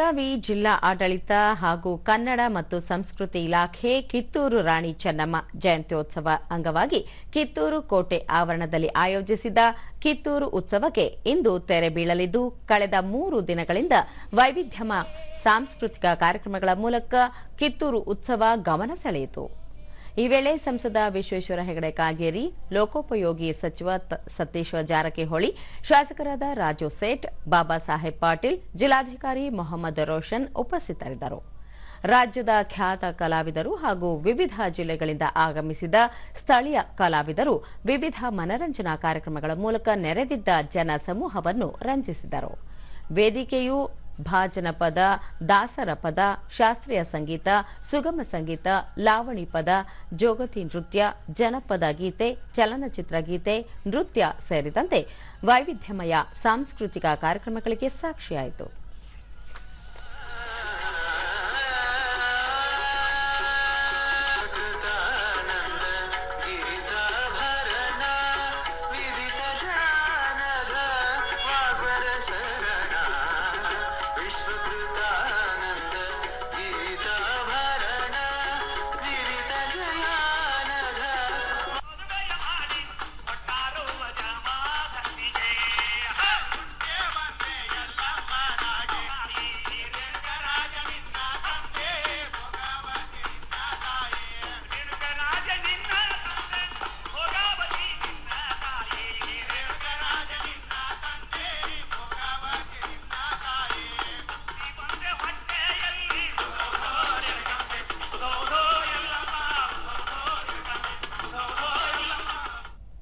ಬೆಳಗಾವಿ ಜಿಲ್ಲಾ ಆಡಳಿತ ಹಾಗೂ ಕನ್ನಡ ಮತ್ತು ಸಂಸ್ಕೃತಿ ಇಲಾಖೆ ಕಿತ್ತೂರು ರಾಣಿ ಚೆನ್ನಮ್ಮ ಜಯಂತ್ಯೋತ್ಸವ ಅಂಗವಾಗಿ ಕಿತ್ತೂರು ಕೋಟೆ ಆವರಣದಲ್ಲಿ ಆಯೋಜಿಸಿದ ಕಿತ್ತೂರು ಉತ್ಸವಕ್ಕೆ ಇಂದು ತೆರೆ ಬೀಳಲಿದ್ದು, ಕಳೆದ ಮೂರು ದಿನಗಳಿಂದ ವೈವಿಧ್ಯಮ ಸಾಂಸ್ಕೃತಿಕ ಕಾರ್ಯಕ್ರಮಗಳ ಮೂಲಕ ಕಿತ್ತೂರು ಉತ್ಸವ ಗಮನ ಸೆಳೆಯಿತು. ಈ ವೇಳೆ ಸಂಸದ ವಿಶ್ವೇಶ್ವರ ಹೆಗಡೆ ಕಾಗೇರಿ, ಲೋಕೋಪಯೋಗಿ ಸಚಿವ ಸತೀಶ್ ಜಾರಕಿಹೊಳಿ, ಶಾಸಕರಾದ ರಾಜು ಸೇಠ್, ಬಾಬಾ ಸಾಹೇಬ್ ಪಾಟೀಲ್, ಜಿಲ್ಲಾಧಿಕಾರಿ ಮೊಹಮ್ಮದ್ ರೋಷನ್ ಉಪಸ್ಥಿತರಿದ್ದರು. ರಾಜ್ಯದ ಖ್ಯಾತ ಕಲಾವಿದರು ಹಾಗೂ ವಿವಿಧ ಜಿಲ್ಲೆಗಳಿಂದ ಆಗಮಿಸಿದ ಸ್ಥಳೀಯ ಕಲಾವಿದರು ವಿವಿಧ ಮನರಂಜನಾ ಕಾರ್ಯಕ್ರಮಗಳ ಮೂಲಕ ನೆರೆದಿದ್ದ ಜನಸಮೂಹವನ್ನು ರಂಜಿಸಿದರು. ವೇದಿಕೆಯು ಭಾಜನ ಪದ, ದಾಸರ ಪದ, ಶಾಸ್ತ್ರೀಯ ಸಂಗೀತ, ಸುಗಮ ಸಂಗೀತ, ಲಾವಣಿ ಪದ, ಜೋಗತಿ ನೃತ್ಯ, ಜನಪದ ಗೀತೆ, ಚಲನಚಿತ್ರ ಗೀತೆ, ನೃತ್ಯ ಸೇರಿದಂತೆ ವೈವಿಧ್ಯಮಯ ಸಾಂಸ್ಕೃತಿಕ ಕಾರ್ಯಕ್ರಮಗಳಿಗೆ ಸಾಕ್ಷಿಯಾಯಿತು.